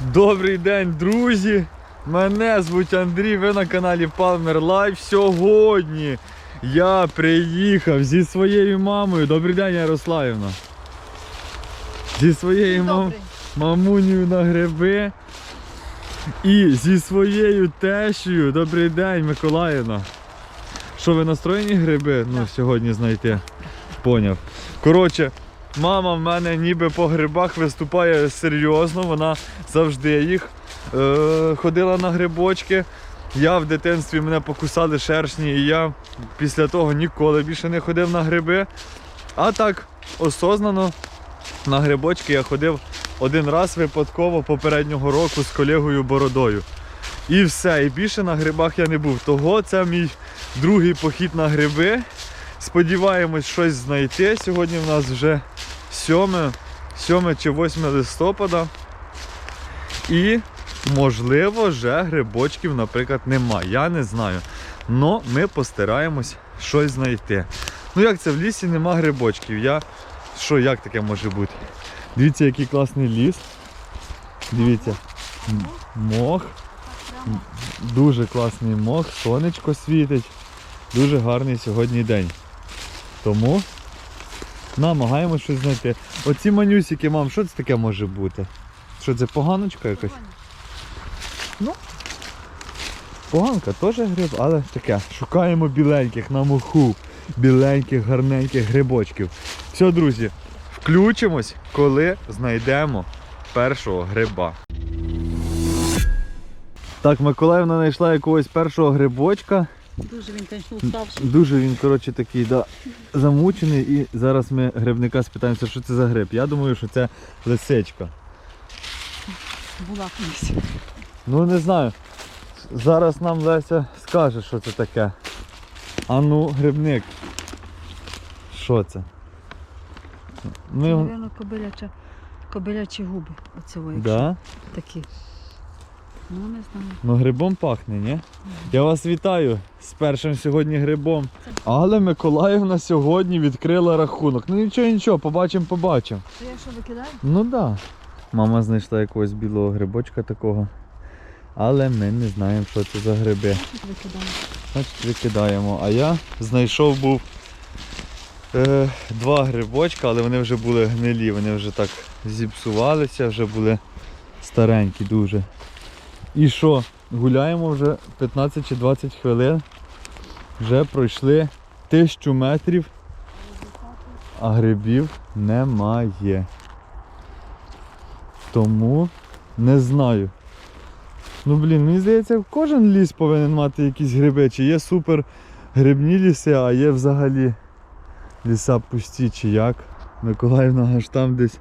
Добрий день, друзі! Мене звуть Андрій, ви на каналі Palmer Life. Сьогодні я приїхав зі своєю мамою. Добрий день, Ярославівна. Зі своєю мам... Мамунею на гриби. І зі своєю тещею. Добрий день, Миколаївна. Що ви настроєні гриби? Ну, сьогодні знайти. Поняв. Коротше, мама в мене ніби по грибах виступає серйозно, вона завжди їх е, ходила на грибочки. Я в дитинстві мене покусали шершні, і я після того ніколи більше не ходив на гриби. А так, осознано на грибочки я ходив один раз випадково попереднього року з колегою Бородою. І все, і більше на грибах я не був. Того це мій другий похід на гриби. Сподіваємось щось знайти. Сьогодні в нас вже 7, 7 чи 8 листопада. І, можливо, вже грибочків, наприклад, немає. Я не знаю. Но ми постараємось щось знайти. Ну як це в лісі нема грибочків? Я. Що, як таке може бути? Дивіться, який класний ліс. Дивіться. Мох. Дуже класний мох, сонечко світить. Дуже гарний сьогодні день. Тому намагаємося щось знайти. Оці манюсики, мам, що це таке може бути? Що це поганочка якась? Ну. Поганка теж гриб, але таке. Шукаємо біленьких на моху. Біленьких, гарненьких грибочків. Все, друзі, включимось, коли знайдемо першого гриба. Так, Миколаївна знайшла якогось першого грибочка. Дуже він, звісно, уставший. Дуже він, коротше, такий да, замучений. І зараз ми грибника спитаємося, що це за гриб. Я думаю, що це лисичка. Була колись. Ну не знаю. Зараз нам Леся скаже, що це таке. А ну, грибник. Що це? Ми... Навірно, кобиляча, кобилячі губи. Оце о, якщо Да? такі. Ну, не знаю. Ну грибом пахне, ні? Я вас вітаю з першим сьогодні грибом. Але Миколаївна сьогодні відкрила рахунок. Ну нічого, нічого, побачимо, побачимо. То я що викидаю? Ну так. Да. Мама знайшла якогось білого грибочка такого. Але ми не знаємо, що це за гриби. Викидаю. Значить, викидаємо. А я знайшов був е, два грибочка, але вони вже були гнилі, вони вже так зіпсувалися, вже були старенькі дуже. І що? Гуляємо вже 15 чи 20 хвилин. Вже пройшли тисячу метрів, а грибів немає. Тому не знаю. Ну блін, мені здається, кожен ліс повинен мати якісь гриби. Чи є супер грибні ліси, а є взагалі ліса пусті, чи як. Миколаївна аж там десь.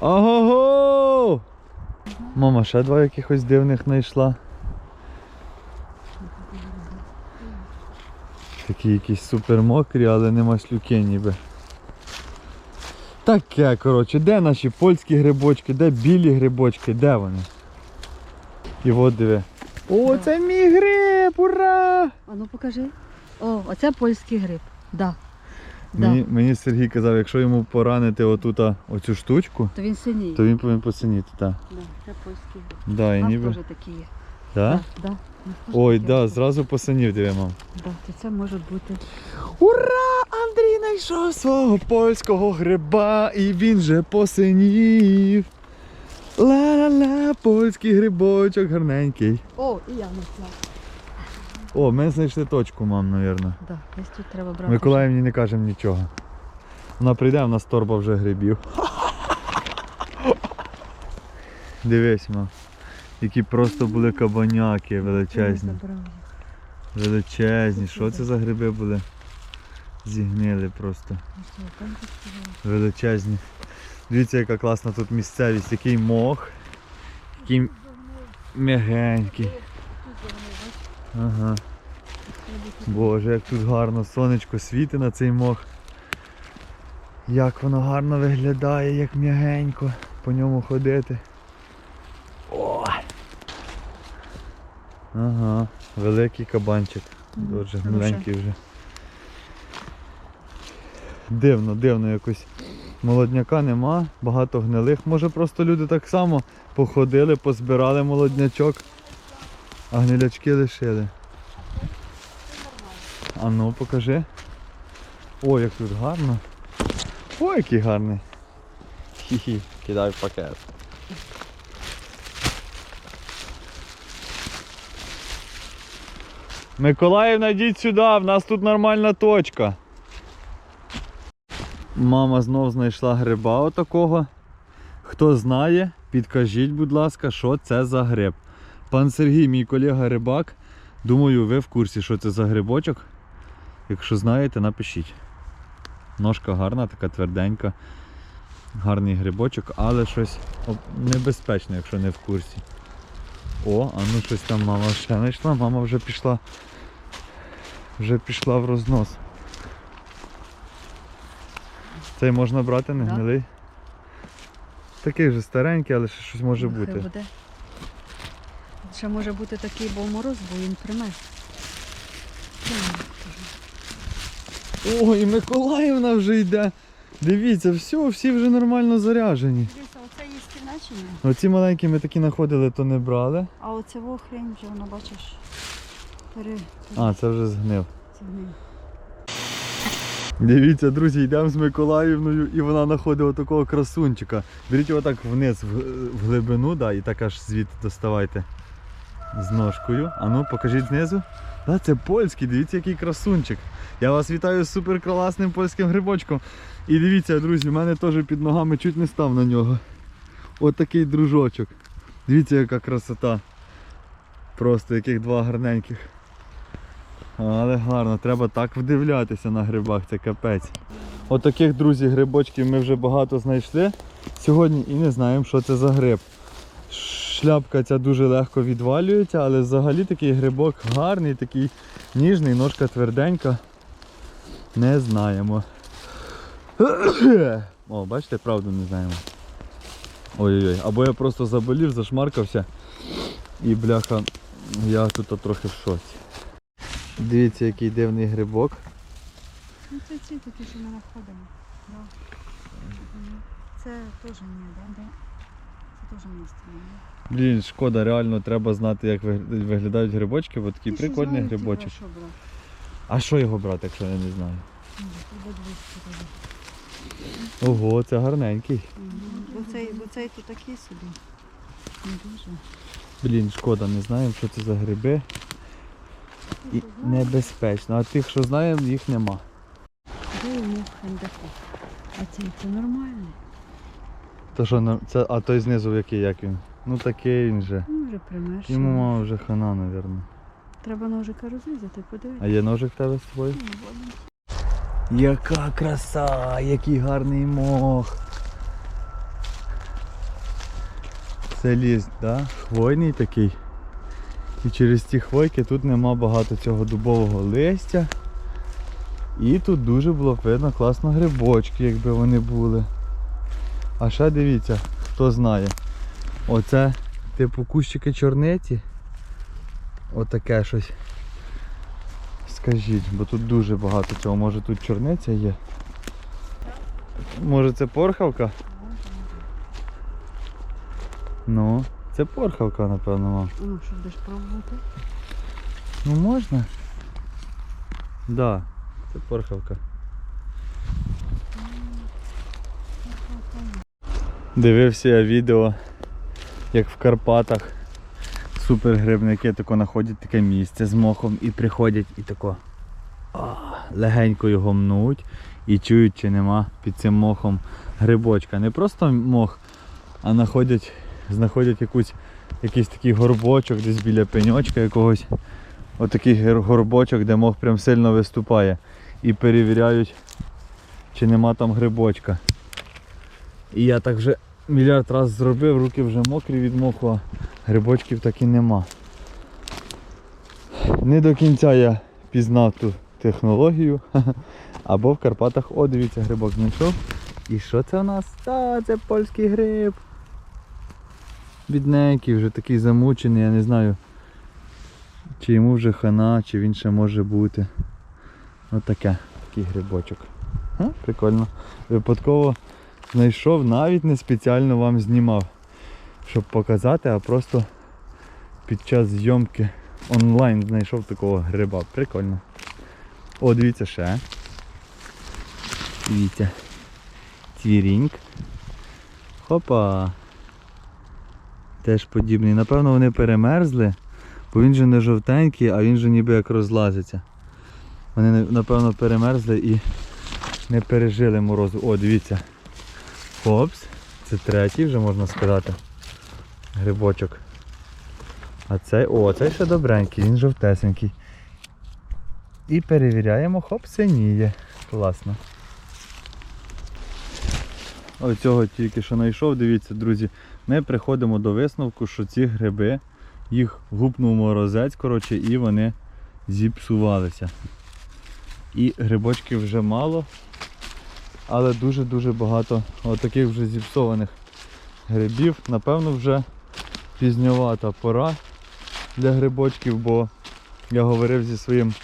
Ого! Мама ще два якихось дивних знайшла. Такі якісь супер мокрі, але не маслюки ніби. Таке, коротше, де наші польські грибочки, де білі грибочки, де вони? І от диви. О, це мій гриб! Ура! А ну покажи. О, оце польський гриб. Да. Да. Мені, мені Сергій казав, якщо йому поранити отута оцю штучку, То він синій. то він повинен посиніти, так. Да, це польський. Да, і ніби. теж такі є. Да? Да, да. Ой, такі да, зразу посинів, диви, мам. Да, то це може бути. Ура! Андрій знайшов свого польського гриба і він же посинів. Ла-ла-ла, польський грибочок гарненький. О, і я знайшла. О, ми знайшли точку, мам, напевно. Да, десь тут треба брати. Миколаївні не кажемо нічого. Вона прийде, в нас торба вже грибів. Дивись, мам. Які просто були кабаняки величезні. Величезні. Що це за гриби були? Зігнили просто. Величезні. Дивіться, яка класна тут місцевість, який мох. Який м'ягенький. Ага. Боже, як тут гарно сонечко світить на цей мох. Як воно гарно виглядає, як м'ягенько по ньому ходити. О! Ага, великий кабанчик. Дуже маленький вже. Дивно, дивно якось. Молодняка нема, багато гнилих. Може просто люди так само походили, позбирали молоднячок, а гнилячки лишили. А ну покажи. О, як тут гарно. О, який гарний. Хі-хі, кидай пакет. Миколаївна, йдіть сюди, в нас тут нормальна точка. Мама знов знайшла гриба отакого. Хто знає, підкажіть, будь ласка, що це за гриб. Пан Сергій, мій колега рибак. Думаю, ви в курсі, що це за грибочок. Якщо знаєте, напишіть. Ножка гарна, така тверденька. Гарний грибочок, але щось небезпечне, якщо не в курсі. О, а ну щось там мама ще знайшла, мама вже пішла. Вже пішла в рознос. Цей можна брати, не гнилий. Такий вже старенький, але ще щось може бути. буде. Ще може бути такий, бо мороз, бо він примерз. О, і Миколаївна вже йде. Дивіться, все, всі вже нормально заряжені. Дивіться, оце їсти начиня, Оці маленькі ми такі знаходили, то не брали. а оце во хрень вже воно бачиш. Пере... А, це вже згнив. перегнив. Дивіться, друзі, йдемо з Миколаївною і вона знаходить отакого красунчика. Беріть його так вниз, в, в глибину, да, і так аж звідти доставайте з ножкою. А ну, покажіть знизу. Да, це польський, дивіться, який красунчик. Я вас вітаю з суперкласним польським грибочком. І дивіться, друзі, в мене теж під ногами чуть не став на нього. От такий дружочок. Дивіться, яка красота. Просто яких два гарненьких. Але гарно, треба так вдивлятися на грибах, це капець. Отаких, друзі, грибочків ми вже багато знайшли сьогодні і не знаємо, що це за гриб. Шляпка ця дуже легко відвалюється, але взагалі такий грибок гарний, такий ніжний, ножка тверденька. Не знаємо. О, бачите, правду не знаємо. Ой-ой-ой, або я просто заболів, зашмаркався і бляха, я тут трохи в шоці. Дивіться, який дивний грибок. Ну це ці такі, що ми знаходимо. Це теж да? да? Це теж місце. Блін, шкода, реально треба знати, як виглядають грибочки, бо такий прикольний знають, грибочок. А що його брати, якщо я не знаю? Тоді. Ого, це гарненький. Бо цей, бо цей то такий собі. Не дуже. Блін, шкода, не знаємо, що це за гриби. І небезпечно. А тих, що знаємо, їх нема. Де йому хендаку? А цей це нормальний. То що це, а той знизу який, як він? Ну такий він же. Ну, вже. Йому мама вже хана, мабуть. Треба ножика розрізати, подивитися. А є ножик в тебе з тобою? Ну. Яка краса, який гарний мох. Це ліс, да? хвойний такий. І через ті хвойки тут нема багато цього дубового листя. І тут дуже було б видно класно грибочки, якби вони були. А ще дивіться, хто знає. Оце типу кущики чорниці. Отаке щось. Скажіть, бо тут дуже багато цього. Може тут чорниця є? Може це порхавка? Ну, це порхавка, напевно, мам. Ну, що будеш пробувати? Ну можна? Да, це порхавка. Дивився я відео, як в Карпатах супергрибники тако знаходять таке місце з мохом і приходять і тако а, легенько його мнуть і чують, чи нема під цим мохом грибочка. Не просто мох, а знаходять, знаходять якусь, якийсь такий горбочок десь біля пеньочка якогось. Отакий гер- горбочок, де мох прям сильно виступає. І перевіряють, чи нема там грибочка. І я так вже мільярд разів зробив, руки вже мокрі від моху, а грибочків так і нема. Не до кінця я пізнав ту технологію. Або в Карпатах, о, дивіться, грибок знайшов. І що це у нас? Та, це польський гриб. Бідненький, вже такий замучений, я не знаю. Чи йому вже хана, чи він ще може бути. Ось таке, такий грибочок. А, прикольно. Випадково знайшов, навіть не спеціально вам знімав, щоб показати, а просто під час зйомки онлайн знайшов такого гриба. Прикольно. О, дивіться ще. Дивіться. Твіріньк. Хопа. Теж подібний. Напевно, вони перемерзли, бо він же не жовтенький, а він же ніби як розлазиться. Вони, напевно, перемерзли і не пережили морозу. О, дивіться. Хопс. Це третій вже можна сказати. Грибочок. А цей, о, цей ще добренький, він жовтесенький. І перевіряємо, хоп, синіє. Класно. Оцього тільки що знайшов, дивіться, друзі, ми приходимо до висновку, що ці гриби, їх гупнув морозець, коротше, і вони зіпсувалися. І грибочків вже мало, але дуже-дуже багато отаких вже зіпсованих грибів. Напевно, вже пізньовата пора для грибочків, бо я говорив зі своїм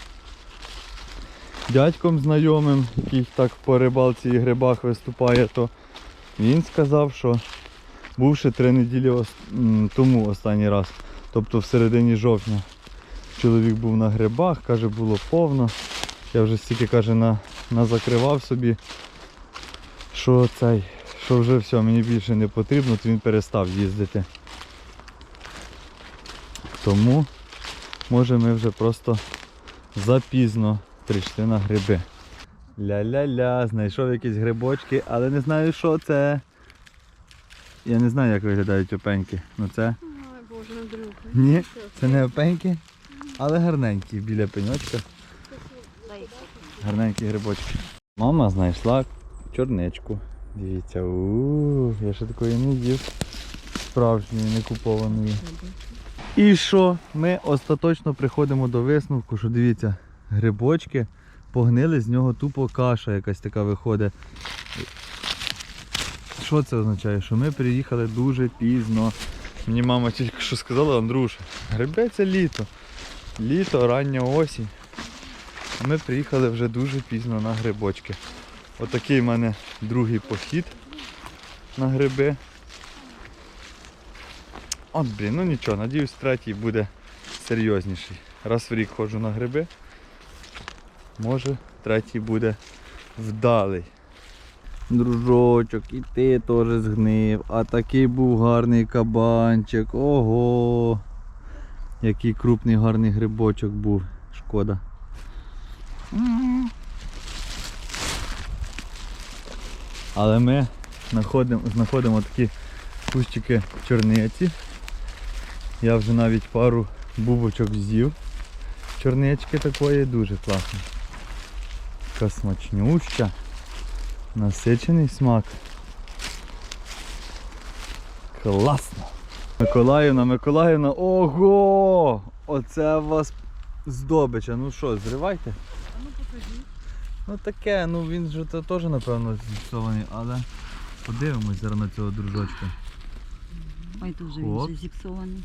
дядьком знайомим, який так по рибалці і грибах виступає, то він сказав, що бувши три неділі тому останній раз, тобто в середині жовтня, чоловік був на грибах, каже, було повно. Я вже стільки каже, на, назакривав собі, що цей, що вже все, мені більше не потрібно, то він перестав їздити. Тому, може, ми вже просто запізно прийшли на гриби. Ля-ля-ля, знайшов якісь грибочки, але не знаю, що це. Я не знаю, як виглядають опеньки. Ну це. Ой, Боже, Андрюха. Ні, це не опеньки, але гарненькі біля пеньочка. Гарненькі грибочки. Мама знайшла чорничку. Дивіться, у я ще такої не їв. Справжньої, не купованої. І що? Ми остаточно приходимо до висновку, що дивіться, грибочки погнили, з нього тупо каша якась така виходить. Що це означає? Що ми приїхали дуже пізно. Мені мама тільки що сказала, Андрюша, гриби це літо. Літо, рання осінь. Ми приїхали вже дуже пізно на грибочки. Отакий в мене другий похід на гриби. От, блін, ну нічого, надіюсь, третій буде серйозніший. Раз в рік ходжу на гриби. Може, третій буде вдалий. Дружочок, і ти теж згнив. А такий був гарний кабанчик. Ого! Який крупний гарний грибочок був. Шкода. Але ми знаходимо, знаходимо такі кущики чорниці. Я вже навіть пару бубочок з'їв. Чорнички такої дуже класно. Така смачнюща. Насичений смак. Класно. Миколаївна, Миколаївна, ого! Оце у вас здобича. Ну що, зривайте? А ну покажи. Ну таке, ну він же то теж напевно зіпсований, але подивимось зараз на цього дружочка. Ой, дуже він вже зіпсований.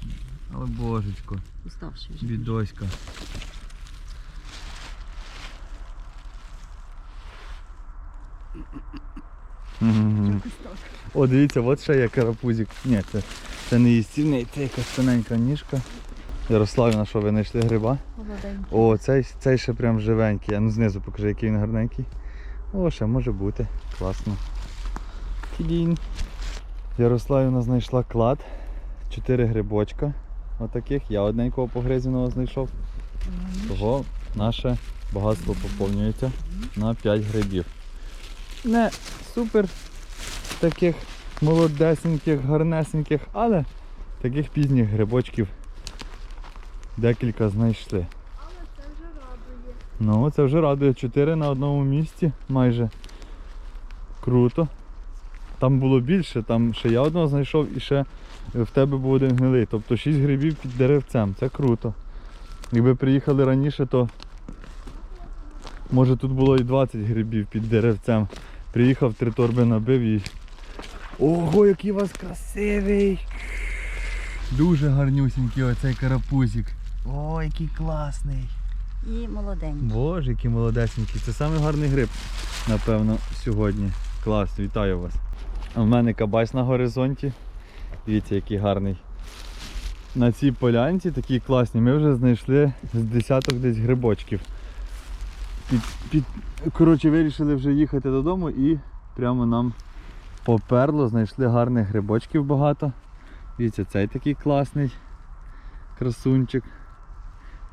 Але божечко, Уставший вже. бідоська. Мгм. Якось так. О, дивіться, от ще є карапузик. Ні, це, це не їстівний, це якась тоненька ніжка. Ярославівна, що ви знайшли гриба? Молоденький. О, цей, цей ще прям живенький. А ну знизу покажи, який він гарненький. О, ще може бути. Класно. Кідінь. Ярославівна знайшла клад. Чотири грибочка. Отаких. Я одненького погризеного знайшов. Того наше багатство поповнюється на 5 грибів. Не супер таких молодесеньких, гарнесеньких, але таких пізніх грибочків декілька знайшли. Але це вже радує. Ну, це вже радує. Чотири на одному місці майже. Круто. Там було більше, там ще я одного знайшов і ще в тебе був один гнилий. Тобто 6 грибів під деревцем. Це круто. Якби приїхали раніше, то може тут було і 20 грибів під деревцем. Приїхав, три торби набив і. Ого, який у вас красивий! Дуже гарнюсінький оцей карапузик. О, який класний! І молоденький. Боже, який молодесенький. Це самий гарний гриб, напевно, сьогодні. Клас, вітаю вас. А в мене кабась на горизонті. Дивіться, який гарний. На цій полянці такі класні. Ми вже знайшли з десяток десь грибочків. Під, під... Коротше, вирішили вже їхати додому і прямо нам поперло, знайшли гарних грибочків багато. Дивіться, цей такий класний красунчик.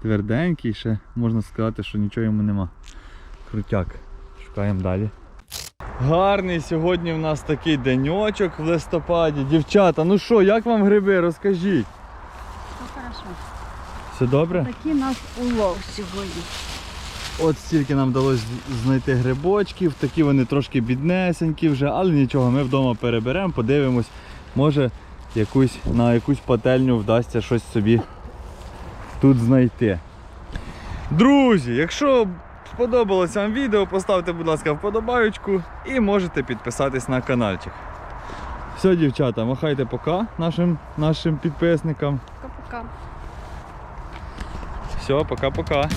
Тверденький, ще можна сказати, що нічого йому нема. Крутяк. Шукаємо далі. Гарний сьогодні в нас такий деньочок в листопаді. Дівчата, ну що, як вам гриби? Розкажіть. Ну, хорошо. Все добре? Такий у нас улов сьогодні. От стільки нам вдалося знайти грибочків, такі вони трошки біднесенькі вже, але нічого, ми вдома переберемо, подивимось, може якусь, на якусь пательню вдасться щось собі тут знайти. Друзі, якщо сподобалось вам відео, поставте, будь ласка, вподобаючку і можете підписатись на каналчик. Все, дівчата, махайте пока нашим, нашим підписникам. Пока-пока. Все, пока-пока.